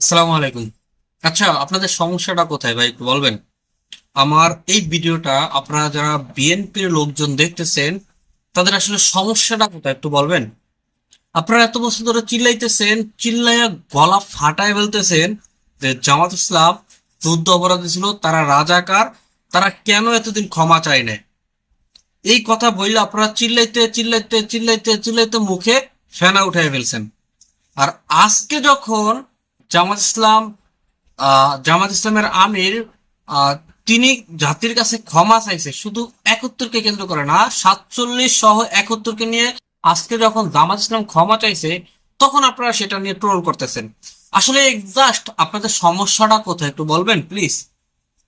আসসালামু আলাইকুম। আচ্ছা আপনাদের সমস্যাটা কোথায় ভাই, একটু বলবেন? আমার এই ভিডিওটা আপনারা যারা বিএনপির লোকজন দেখতেছেন, তাদের আসলে সমস্যাটা কোথায়, একটু বলবেন? আপনারা এত বছর ধরে চিল্লাইতেছেন, চিল্লাইয়া গলা ফাটায় ফেলতেছেন যে জামাত ইসলাম যুদ্ধ অপরাধী ছিল, তারা রাজাকার, তারা কেন এতদিন ক্ষমা চায় না এই কথা বললে আপনারা চিল্লাইতে চিল্লাইতে চিল্লাইতে চিল্লাইতে মুখে ফেনা উঠাই ফেলছেন। আর আজকে যখন জামাত ইসলাম জামাত ইসলামের আমির তিনি জাতির কাছে ক্ষমা চাইছে, শুধু একাত্তরকে কেন্দ্র করে না, সাতচল্লিশ সহ একাত্তরকে নিয়ে আজকে যখন জামাত ইসলাম ক্ষমা চাইছে, তখন আপনারা সেটা নিয়ে ট্রোল করতেছেন। আসলে জাস্ট আপনাদের সমস্যাটা কোথায় একটু বলবেন প্লিজ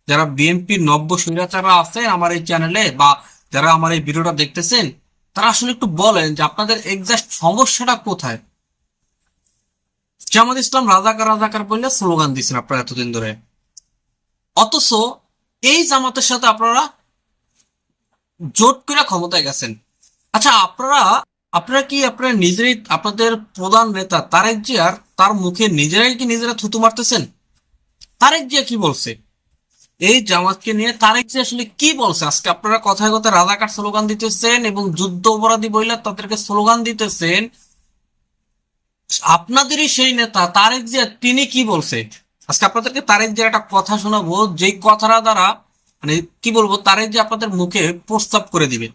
যারা বিএনপি নব্য স্বৈরাচাররা আছেন আমার এই চ্যানেলে বা যারা আমার এই ভিডিওটা দেখতেছেন, তারা আসলে একটু বলেন যে আপনাদের এক্সাক্ট সমস্যাটা কোথায়? জামাত ইসলাম রাজাকার রাজাকার বললে স্লোগান দিচ্ছেন আপনারা এতদিন ধরে। অথচ এই জামাতের সাথে আপনারা জোট করে ক্ষমতায় গেছেন। আচ্ছা আপনারা আপনারা কি আপনারা নিজেরাই, আপনাদের প্রধান নেতা তারেক জিয়ার তার মুখে নিজেরাই কি নিজেরা থুতু মারতেছেন? তারেক জিয়া কি বলছে? এই জামাতকে নিয়ে তারেক জিয়া আসলে কি বলছে? আজকে আপনারা কথায় কথায় রাজাকার স্লোগান দিতেছেন এবং যুদ্ধ অপরাধী বইলা তাদেরকে স্লোগান দিতেছেন। আপনাদেরই সেই নেতা, তারেক জিয়া, তিনি কি বলছে? আজকে আপনাদেরকে তারেক জিয়ার একটা কথা শোনাবো, যেই কথাটা দ্বারা মানে কি বলব, তারেক জিয়া আপনাদের মুখে প্রস্তাব করে দিবে।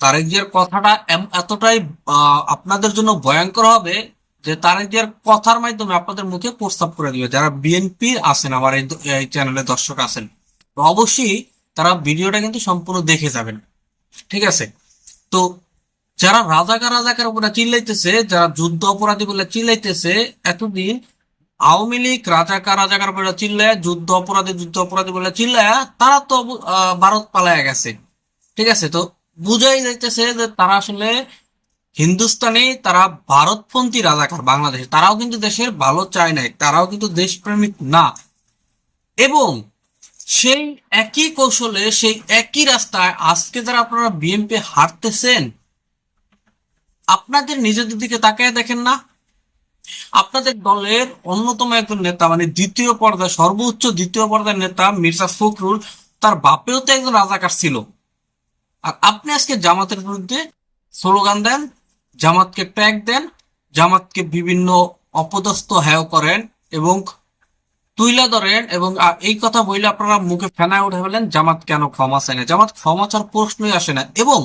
তারেক জিয়ার কথাটা এতটাই আপনাদের জন্য ভয়ঙ্কর হবে যে তারেক জিয়ার কথার মাধ্যমে আপনাদের মুখে প্রস্তাব করে দিবে। যারা বিএনপি আছেন, আমার এই চ্যানেলে দর্শক আছেন অবশ্যই তারা ভিডিওটা কিন্তু সম্পূর্ণ দেখে যাবেন। ঠিক আছে? তো যারা রাজাকার রাজাকার উপরে চিল্লাইতেছে, যারা যুদ্ধ অপরাধী বলে চিল্লাইতেছে, এতদিন আওয়ামী লীগ রাজাকার রাজাকার বলে চিল্লায়, যুদ্ধ অপরাধী যুদ্ধ অপরাধী বলে চিল্লায়, তারা তো ভারত পালায় গেছে। ঠিক আছে, তো বুঝাই যাইতেছে যে তারা আসলে হিন্দুস্তানি, তারা ভারতপন্থী রাজাকার বাংলাদেশে। তারাও কিন্তু দেশের ভালো চায় নাই, তারাও কিন্তু দেশপ্রেমিক না। এবং সেই একই কৌশলে, সেই একই রাস্তায় আজকে যারা আপনারা বিএনপি হারতেছেন আপনাদের নিজেদের দিকে তাকায় দেখেন না। আপনাদের দলের অন্যতম একজন নেতা মানে দ্বিতীয় পর্যায়ে, সর্বোচ্চ দ্বিতীয় পর্যায়ের নেতা মির্জা ফখরুল, তার বাপেও তো একজন রাজাকার ছিল। আর আপনি আজকে জামাতের বিরুদ্ধে স্লোগান দেন, জামাতকে ট্যাগ দেন, জামাতকে বিভিন্ন অপদস্থ হেয় করেন এবং তুইলা ধরেন এবং এই কথা বললে আপনারা মুখে ফেনায় উঠে ফেলেন জামাত কেন ক্ষমা চায় না? জামাত ক্ষমা চার প্রশ্নই আসে না। এবং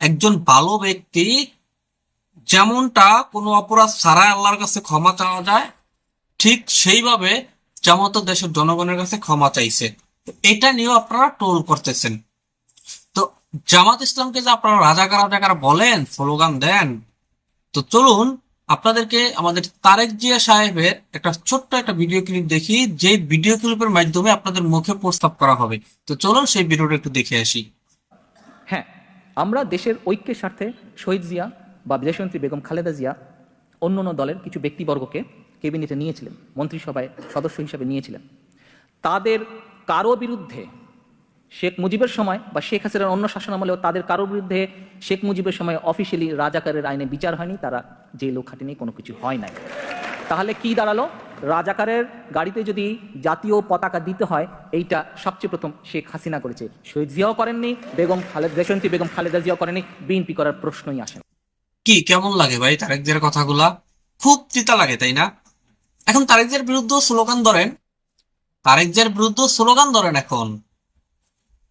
একজন ভালো ব্যক্তি যেমনটা কোনো অপরাধ ছাড়াই আল্লাহর কাছে ক্ষমা চাওয়া যায়, ঠিক সেইভাবে জামাত দেশের জনগণের কাছে ক্ষমা চাইছে। এটা নিয়েও আপনারা টোল করতেছেন। তো জামাত ইসলামকে যে আপনারা রাজাকার রাজাকার বলেন, স্লোগান দেন, তো চলুন আপনাদেরকে আমাদের তারেক জিয়া সাহেবের একটা ছোট্ট একটা ভিডিও ক্লিপ দেখি যে ভিডিও ক্লিপের মাধ্যমে আপনাদের মুখে প্রস্তাব করা হবে। তো চলুন সেই ভিডিওটা একটু দেখে আসি। হ্যাঁ আমরা দেশের ঐক্যের স্বার্থে শহীদ জিয়া বা বিদেশমন্ত্রী বেগম খালেদা জিয়া অন্য অন্য দলের কিছু ব্যক্তিবর্গকে কেবিনেটে নিয়েছিলেন, মন্ত্রিসভায় সদস্য হিসেবে নিয়েছিলেন। তাদের কারও বিরুদ্ধে শেখ মুজিবের সময় বা শেখ হাসিনার অন্য শাসন আমলেও তাদের কারও বিরুদ্ধে শেখ মুজিবের সময় অফিসিয়ালি রাজাকারের আইনে বিচার হয়নি, তারা যে জেলও খাটেনি কোনো কিছু হয় নাই। তাহলে কি দাঁড়াল? রাজাকারের গাড়িতে যদি জাতীয় পতাকা দিতে হয়, এইটা সবচেয়ে প্রথম শেখ হাসিনা করেছে। শহীদ জিয়াও করেননি, বেগম খালেদ দেশন্তী বেগম খালেদা জিয়াও করেনি বিএনপি করার প্রশ্নই আসে। কি, কেমন লাগে ভাই তারেক জিয়ার কথাগুলা? খুব তিতা লাগে, তাই না? এখন তারেক জিয়ার বিরুদ্ধে স্লোগান ধরেন। তারেক জিয়ার বিরুদ্ধে স্লোগান ধরেন এখন।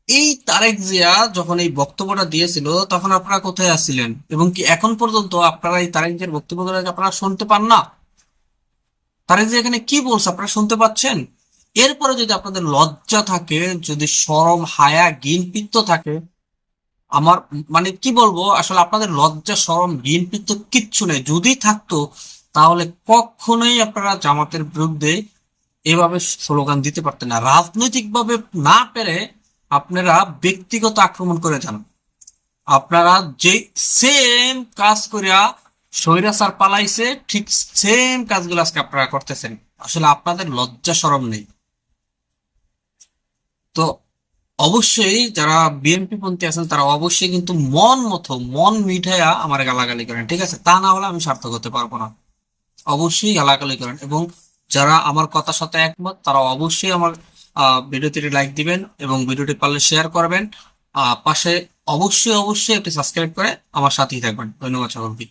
এই তারেক জিয়া যখন এই বক্তব্যটা দিয়েছিল, তখন আপনারা কোথায় আসছিলেন এবং কি এখন পর্যন্ত আপনারা এই তারেক জিয়ার বক্তব্যগুলো আপনারা শুনতে পান না? তারেক জিয়া এখানে কি বলছে, আপনারা শুনতে পাচ্ছেন? এরপরে যদি আপনাদের লজ্জা থাকে, যদি শরম হায়া গিনপিত্ত থাকে আমার মানে কি বলব, আসলে আপনাদের লজ্জা, শরম বিএনপি তো কিচ্ছু নেই। যদি থাকতো, তাহলে কখনোই আপনারা জামাতের বিরুদ্ধে এভাবে স্লোগান দিতে পারতেন না। রাজনৈতিকভাবে না পেরে আপনারা ব্যক্তিগত আক্রমণ করে যান। আপনারা যে সেম কাজ করিয়া স্বৈরাচার পালাইছে, ঠিক সেম কাজগুলো আজকে আপনারা করতেছেন। আসলে আপনাদের লজ্জা, শরম নেই। তো অবশ্যই যারা বিএনপি পন্থী আছেন, তারা অবশ্যই কিন্তু মন মতো, মন মিঠাইয়া আমার গালাগালি করেন, ঠিক আছে? তা না হলে আমি সার্থক হতে পারব না। অবশ্যই গালাগালি করেন এবং যারা আমার কথার সাথে একমত, তারা অবশ্যই আমার ভিডিওটি লাইক দিবেন এবং ভিডিওটি পারলে শেয়ার করবেন। পাশে অবশ্যই অবশ্যই একটি সাবস্ক্রাইব করে আমার সাথেই থাকবেন। ধন্যবাদ সকলকে।